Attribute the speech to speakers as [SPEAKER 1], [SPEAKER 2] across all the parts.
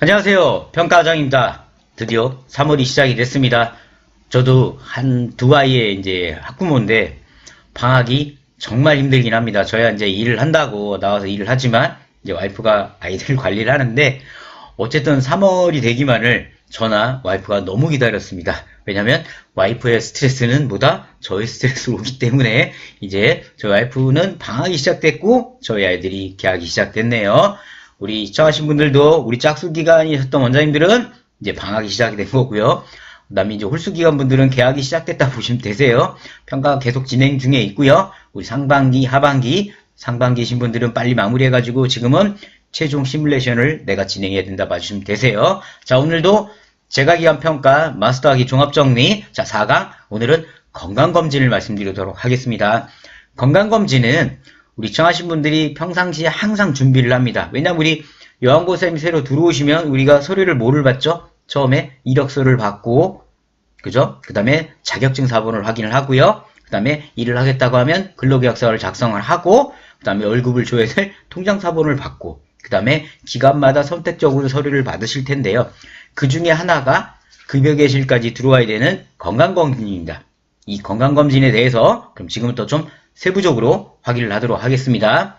[SPEAKER 1] 안녕하세요. 평가장입니다. 드디어 3월이 시작이 됐습니다. 저도 한 두 아이의 이제 학부모인데 방학이 정말 힘들긴 합니다. 저야 이제 일을 한다고 나와서 일을 하지만 이제 와이프가 아이들 관리를 하는데 어쨌든 3월이 되기만을 저나 와이프가 너무 기다렸습니다. 왜냐면 와이프의 스트레스는 뭐다? 저의 스트레스로 오기 때문에 이제 저희 와이프는 방학이 시작됐고 저희 아이들이 개학이 시작됐네요. 우리 시청하신 분들도 우리 짝수 기간이셨던 원장님들은 이제 방학이 시작이 된 거고요. 그 다음에 이제 홀수 기간 분들은 개학이 시작됐다 보시면 되세요. 평가가 계속 진행 중에 있고요. 우리 상반기, 하반기, 상반기신 분들은 빨리 마무리해가지고 지금은 최종 시뮬레이션을 내가 진행해야 된다 봐주시면 되세요. 자, 오늘도 제가 기한 평가 마스터하기 종합정리 자 4강 오늘은 건강검진을 말씀드리도록 하겠습니다. 건강검진은 우리 청하신 분들이 평상시에 항상 준비를 합니다. 왜냐면 우리 요한고 쌤이 새로 들어오시면 우리가 서류를 뭐를 받죠? 처음에 이력서를 받고 그죠? 그 다음에 자격증 사본을 확인을 하고요. 그 다음에 일을 하겠다고 하면 근로계약서를 작성을 하고 그 다음에 월급을 줘야 될 통장 사본을 받고 그 다음에 기간마다 선택적으로 서류를 받으실 텐데요. 그 중에 하나가 급여계실까지 들어와야 되는 건강검진입니다. 이 건강검진에 대해서 그럼 지금부터 좀 세부적으로 확인을 하도록 하겠습니다.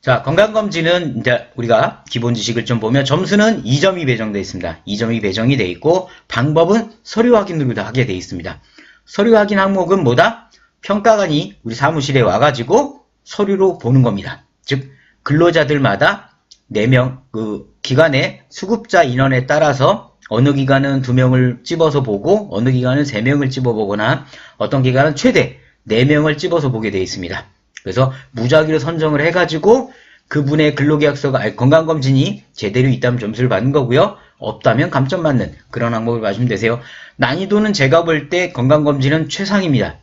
[SPEAKER 1] 자, 건강검진은 이제 우리가 기본 지식을 좀 보면 점수는 2점이 배정되어 있습니다. 2점이 배정이 되어 있고 방법은 서류 확인으로 다 하게 되어 있습니다. 서류 확인 항목은 뭐다? 평가관이 우리 사무실에 와가지고 서류로 보는 겁니다. 즉 근로자들마다 4명 그 기관의 수급자 인원에 따라서 어느 기관은 2명을 집어서 보고 어느 기관은 3명을 집어 보거나 어떤 기관은 최대 4명을 집어서 보게 되어 있습니다. 그래서 무작위로 선정을 해가지고 그분의 근로계약서가 건강검진이 제대로 있다면 점수를 받는 거고요. 없다면 감점 맞는 그런 항목을 봐주면 되세요. 난이도는 제가 볼 때 건강검진은 최상입니다.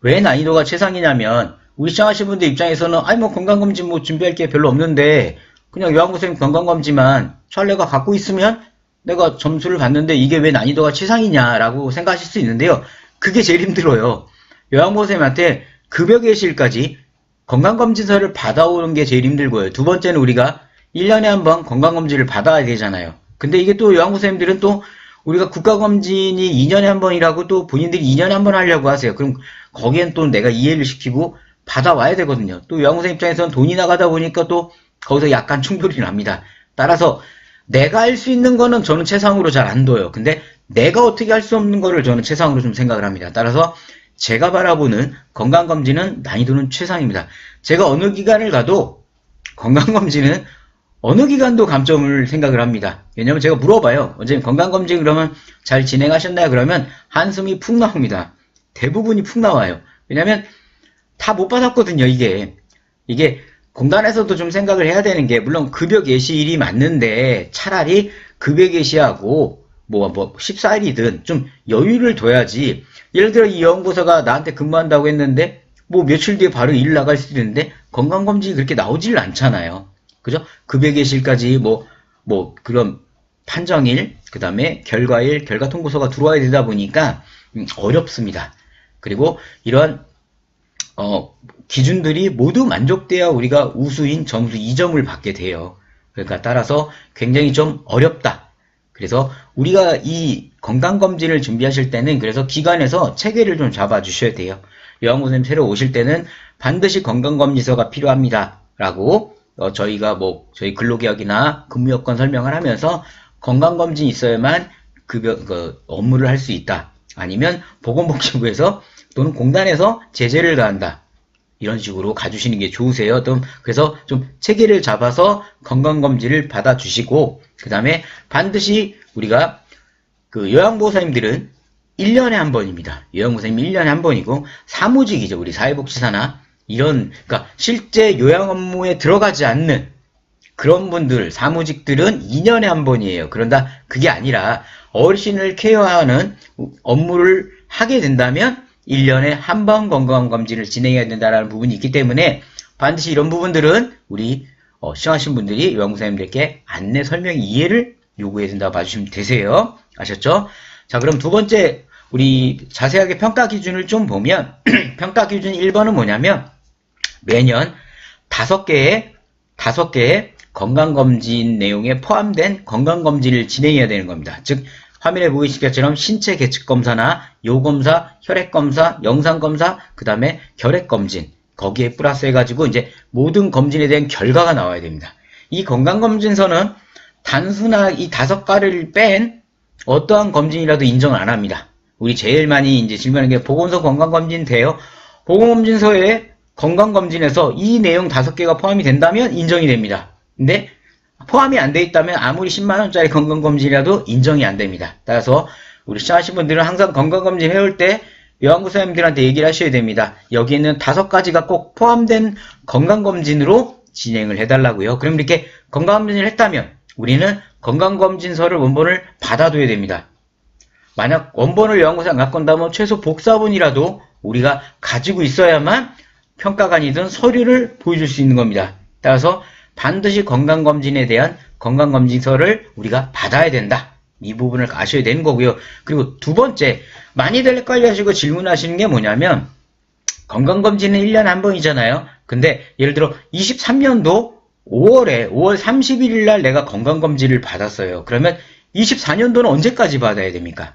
[SPEAKER 1] 왜 난이도가 최상이냐면 우리 시청하신 분들 입장에서는 아니 뭐 건강검진 뭐 준비할 게 별로 없는데 그냥 요한고생 건강검진만 찰레가 갖고 있으면 내가 점수를 받는데 이게 왜 난이도가 최상이냐라고 생각하실 수 있는데요. 그게 제일 힘들어요. 요양보호쌤한테 급여계실까지 건강검진서를 받아오는 게 제일 힘들고요. 두 번째는 우리가 1년에 한 번 건강검진을 받아야 되잖아요. 근데 이게 또 요양보호쌤들은 또 우리가 국가검진이 2년에 한 번이라고 또 본인들이 2년에 한 번 하려고 하세요. 그럼 거기엔 또 내가 이해를 시키고 받아와야 되거든요. 또 요양보호쌤 입장에서는 돈이 나가다 보니까 또 거기서 약간 충돌이 납니다. 따라서 내가 할 수 있는 거는 저는 최상으로 잘 안 둬요. 근데 내가 어떻게 할 수 없는 거를 저는 최상으로 좀 생각을 합니다. 따라서 제가 바라보는 건강검진은 난이도는 최상입니다. 제가 어느 기관을 가도 건강검진은 어느 기관도 감점을 생각을 합니다. 왜냐면 제가 물어봐요. 원장님 건강검진 그러면 잘 진행하셨나요? 그러면 한숨이 푹 나옵니다. 대부분이 푹 나와요. 왜냐면 다못 받았거든요, 이게. 이게 공단에서도 좀 생각을 해야 되는 게 물론 급여 개시일이 맞는데 차라리 급여 개시하고 뭐, 뭐, 14일이든 좀 여유를 둬야지. 예를 들어 이 연구소가 나한테 근무한다고 했는데 뭐 며칠 뒤에 바로 일 나갈 수도 있는데 건강검진이 그렇게 나오질 않잖아요. 그죠? 급여 개시일까지 뭐, 뭐, 그런 판정일, 그 다음에 결과일, 결과 통보서가 들어와야 되다 보니까 음, 어렵습니다. 그리고 이런 어, 기준들이 모두 만족돼야 우리가 우수인 점수 2점을 받게 돼요. 그러니까 따라서 굉장히 좀 어렵다. 그래서 우리가 이 건강검진을 준비하실 때는 그래서 기관에서 체계를 좀 잡아주셔야 돼요. 여왕고선생님 새로 오실 때는 반드시 건강검진서가 필요합니다. 라고 어, 저희가 뭐 저희 근로계약이나 근무여건 설명을 하면서 건강검진이 있어야만 급여, 그 업무를 할 수 있다. 아니면 보건복지부에서 또는 공단에서 제재를 가한다. 이런 식으로 가주시는 게 좋으세요. 좀 그래서 좀 체계를 잡아서 건강검진을 받아주시고 그 다음에 반드시 우리가 그 요양보호사님들은 1년에 한 번입니다. 요양보호사님 1년에 한 번이고 사무직이죠. 우리 사회복지사나 이런 그러니까 실제 요양 업무에 들어가지 않는 그런 분들 사무직들은 2년에 한 번이에요. 그런다 그게 아니라 어르신을 케어하는 업무를 하게 된다면 1년에 한 번 건강검진을 진행해야 된다는 부분이 있기 때문에 반드시 이런 부분들은 우리 어, 시청하신 분들이 요양무사님들께 안내 설명 이해를 요구해야 된다고 봐주시면 되세요. 아셨죠? 자 그럼 두 번째 우리 자세하게 평가 기준을 좀 보면 평가 기준 1번은 뭐냐면 매년 다섯 개의 다섯 개의 건강검진 내용에 포함된 건강검진을 진행해야 되는 겁니다. 즉, 화면에 보이시는 것처럼 신체 계측 검사나 요검사, 혈액 검사, 영상 검사, 그 다음에 결핵 검진, 거기에 플러스 해가지고 이제 모든 검진에 대한 결과가 나와야 됩니다. 이 건강검진서는 단순한 이 다섯 가지를 뺀 어떠한 검진이라도 인정을 안 합니다. 우리 제일 많이 이제 질문하는 게 보건소 건강검진 돼요. 보건검진서에 건강검진에서 이 내용 다섯 개가 포함이 된다면 인정이 됩니다. 근데 포함이 안 돼 있다면 아무리 10만원짜리 건강검진이라도 인정이 안 됩니다. 따라서 우리 시청하신 분들은 항상 건강검진 해올 때 요양구사님들한테 얘기를 하셔야 됩니다. 여기에는 다섯 가지가 꼭 포함된 건강검진으로 진행을 해달라고요. 그럼 이렇게 건강검진을 했다면 우리는 건강검진서를 원본을 받아둬야 됩니다. 만약 원본을 요양구사에 안 갖고 온다면 최소 복사본이라도 우리가 가지고 있어야만 평가관이든 서류를 보여줄 수 있는 겁니다. 따라서 반드시 건강검진에 대한 건강검진서를 우리가 받아야 된다. 이 부분을 아셔야 되는 거고요. 그리고 두 번째, 많이들 헷갈려하시고 질문하시는 게 뭐냐면, 건강검진은 1년에 한 번이잖아요. 근데 예를 들어 23년도 5월에, 5월 31일 날 내가 건강검진을 받았어요. 그러면 24년도는 언제까지 받아야 됩니까?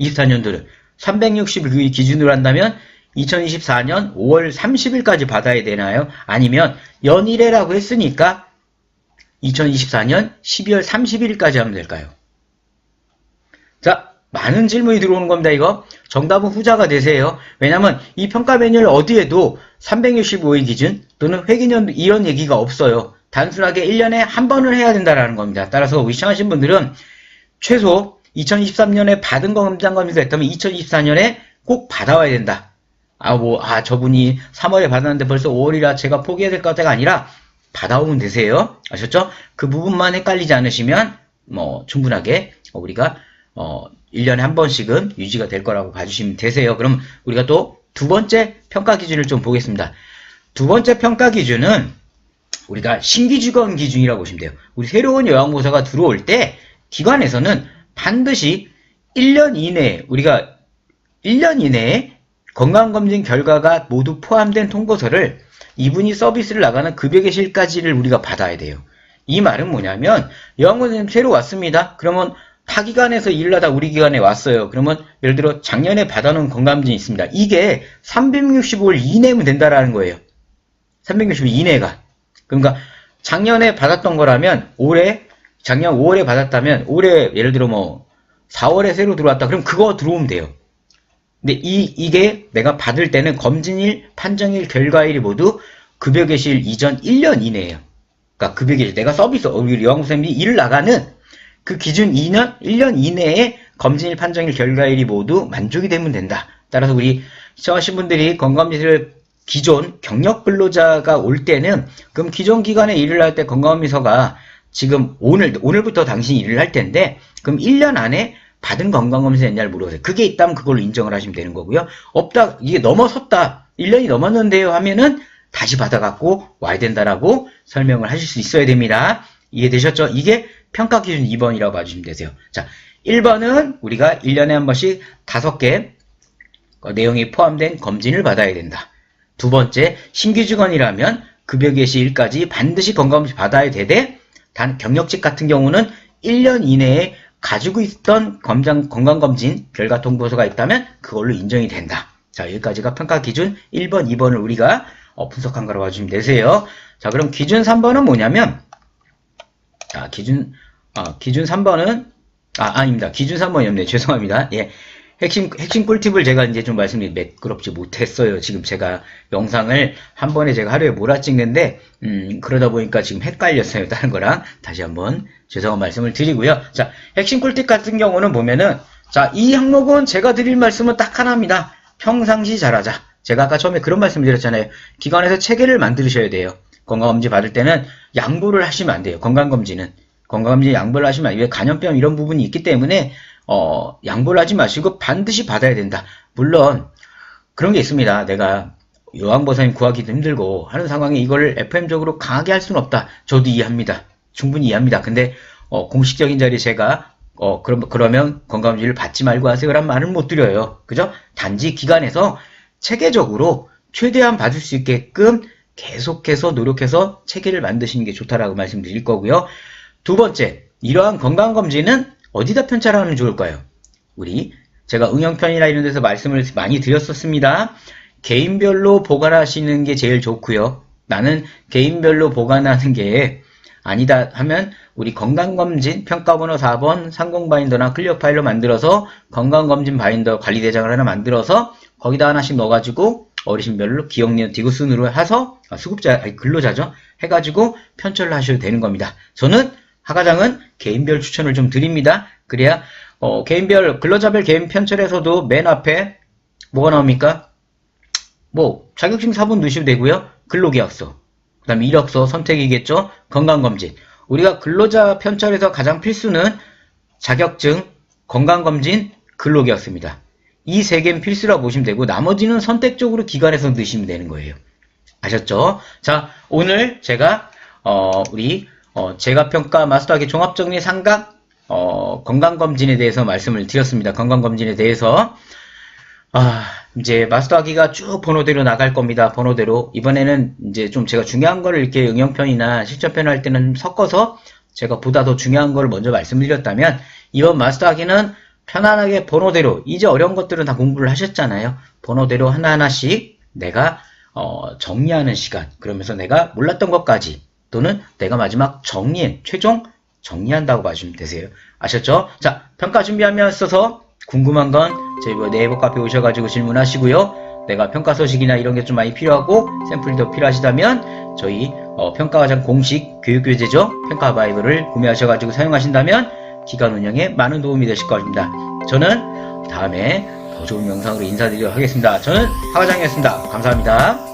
[SPEAKER 1] 24년도는 360일 기준으로 한다면 2024년 5월 30일까지 받아야 되나요? 아니면 연일회라고 했으니까 2024년 12월 31일까지 하면 될까요? 자, 많은 질문이 들어오는 겁니다, 이거. 정답은 후자가 되세요. 왜냐면 이 평가 매뉴얼 어디에도 365일 기준 또는 회기년 이런 얘기가 없어요. 단순하게 1년에 한 번을 해야 된다라는 겁니다. 따라서 우리 시청하신 분들은 최소 2023년에 받은 검장 검사가 있다면 2024년에 꼭 받아와야 된다. 아, 뭐, 아, 저분이 3월에 받았는데 벌써 5월이라 제가 포기해야 될 것가 아니라 받아오면 되세요. 아셨죠? 그 부분만 헷갈리지 않으시면 뭐 충분하게 우리가 어 1년에 한 번씩은 유지가 될 거라고 봐주시면 되세요. 그럼 우리가 또 두 번째 평가 기준을 좀 보겠습니다. 두 번째 평가 기준은 우리가 신규 직원 기준이라고 보시면 돼요. 우리 새로운 요양보호사가 들어올 때 기관에서는 반드시 1년 이내에 우리가 1년 이내에 건강검진 결과가 모두 포함된 통보서를 이분이 서비스를 나가는 급여 개실까지를 우리가 받아야 돼요. 이 말은 뭐냐면 요양원생님 새로 왔습니다. 그러면 타 기관에서 일을 하다 우리 기관에 왔어요. 그러면 예를 들어 작년에 받아놓은 건강검진이 있습니다. 이게 365일 이내면 된다라는 거예요. 360일 이내가. 그러니까 작년에 받았던 거라면 올해 작년 5월에 받았다면 올해 예를 들어 뭐 4월에 새로 들어왔다. 그럼 그거 들어오면 돼요. 근데 이, 이게 내가 받을 때는 검진일, 판정일, 결과일이 모두 급여 개시일 이전 1년 이내예요. 그러니까 급여 개시, 내가 서비스, 우리 요양선생님이 일을 나가는 그 기준 2년, 1년 이내에 검진일, 판정일, 결과일이 모두 만족이 되면 된다. 따라서 우리 시청하신 분들이 건강검진을 기존 경력 근로자가 올 때는 그럼 기존 기관에 일을 할 때 건강검진서가 지금 오늘 오늘부터 당신이 일을 할 텐데 그럼 1년 안에 받은 건강검진 있냐를 물어보세요. 그게 있다면 그걸로 인정을 하시면 되는 거고요. 없다, 이게 넘어섰다, 1년이 넘었는데요 하면은 다시 받아갖고 와야 된다라고 설명을 하실 수 있어야 됩니다. 이해되셨죠? 이게 평가 기준 2번이라고 봐주시면 되세요. 자, 1번은 우리가 1년에 한 번씩 5개 내용이 포함된 검진을 받아야 된다. 두 번째, 신규 직원이라면 급여 개시 일까지 반드시 건강검진 받아야 되되 단 경력직 같은 경우는 1년 이내에 가지고 있던 검장, 건강검진 결과 통보서가 있다면 그걸로 인정이 된다. 자, 여기까지가 평가 기준 1번, 2번을 우리가 어, 분석한 거라고 봐주시면 되세요. 자, 그럼 기준 3번은 뭐냐면, 자, 기준, 아, 기준 3번은, 아, 아닙니다. 기준 3번이었네. 죄송합니다. 예. 핵심, 핵심 꿀팁을 제가 이제 좀 말씀이 매끄럽지 못했어요. 지금 제가 영상을 한 번에 제가 하루에 몰아 찍는데, 음, 그러다 보니까 지금 헷갈렸어요. 다른 거랑. 다시 한번 죄송한 말씀을 드리고요. 자, 핵심 꿀팁 같은 경우는 보면은, 자, 이 항목은 제가 드릴 말씀은 딱 하나입니다. 평상시 잘하자. 제가 아까 처음에 그런 말씀 드렸잖아요. 기관에서 체계를 만드셔야 돼요. 건강검진 받을 때는 양보를 하시면 안 돼요. 건강검진은. 건강검진 양보를 하시면 안 돼요. 간염병 이런 부분이 있기 때문에, 어, 양보를 하지 마시고 반드시 받아야 된다. 물론, 그런 게 있습니다. 내가 요양보사님 구하기도 힘들고 하는 상황에 이걸 FM적으로 강하게 할 수는 없다. 저도 이해합니다. 충분히 이해합니다. 근데, 어, 공식적인 자리에 제가 어, 그럼, 그러면 건강검진을 받지 말고 하세요. 라는 말은 못 드려요. 그죠? 단지 기관에서 체계적으로 최대한 받을 수 있게끔 계속해서 노력해서 체계를 만드시는 게 좋다라고 말씀드릴 거고요. 두 번째, 이러한 건강검진은 어디다 편차하면 좋을까요? 우리 제가 응용편이나 이런 데서 말씀을 많이 드렸었습니다. 개인별로 보관하시는 게 제일 좋고요. 나는 개인별로 보관하는 게 아니다 하면 우리 건강검진 평가번호 4번 상공바인더나 클리어 파일로 만들어서 건강검진 바인더 관리대장을 하나 만들어서 거기다 하나씩 넣어가지고 어르신별로 기억력 디귿순으로 해서 아, 수급자 아니 근로자죠 해가지고 편철을 하셔도 되는 겁니다. 저는 하과장은 개인별 추천을 좀 드립니다. 그래야 어, 개인별 근로자별 개인 편철에서도 맨 앞에 뭐가 나옵니까? 뭐 자격증 4번 넣으시면 되고요. 근로계약서, 그 다음에 이력서 선택이겠죠. 건강검진. 우리가 근로자 편철에서 가장 필수는 자격증, 건강검진, 근로계약서입니다. 이 세 개는 필수라고 보시면 되고 나머지는 선택적으로 기관에서 넣으시면 되는 거예요. 아셨죠? 자, 오늘 제가 어, 우리 어, 제가평가 마스터하기 종합정리 상각 어, 건강검진에 대해서 말씀을 드렸습니다. 건강검진에 대해서 아, 이제 마스터하기가 쭉 번호대로 나갈 겁니다. 번호대로. 이번에는 이제 좀 제가 중요한 거를 이렇게 응용편이나 실전편 할 때는 섞어서 제가 보다 더 중요한 거를 먼저 말씀드렸다면 이번 마스터하기는 편안하게 번호대로 이제 어려운 것들은 다 공부를 하셨잖아요. 번호대로 하나하나씩 내가 어, 정리하는 시간. 그러면서 내가 몰랐던 것까지 또는 내가 마지막 정리, 최종 정리한다고 봐주시면 되세요. 아셨죠? 자, 평가 준비하면 있어서 궁금한 건 저희 뭐 네이버 카페 오셔가지고 질문하시고요. 내가 평가 소식이나 이런 게 좀 많이 필요하고 샘플이 더 필요하시다면 저희 어, 평가과장 공식 교육교재죠. 평가 바이블을 구매하셔가지고 사용하신다면 기간 운영에 많은 도움이 되실 겁니다. 저는 다음에 더 좋은 영상으로 인사드리도록 하겠습니다. 저는 하과장이었습니다. 감사합니다.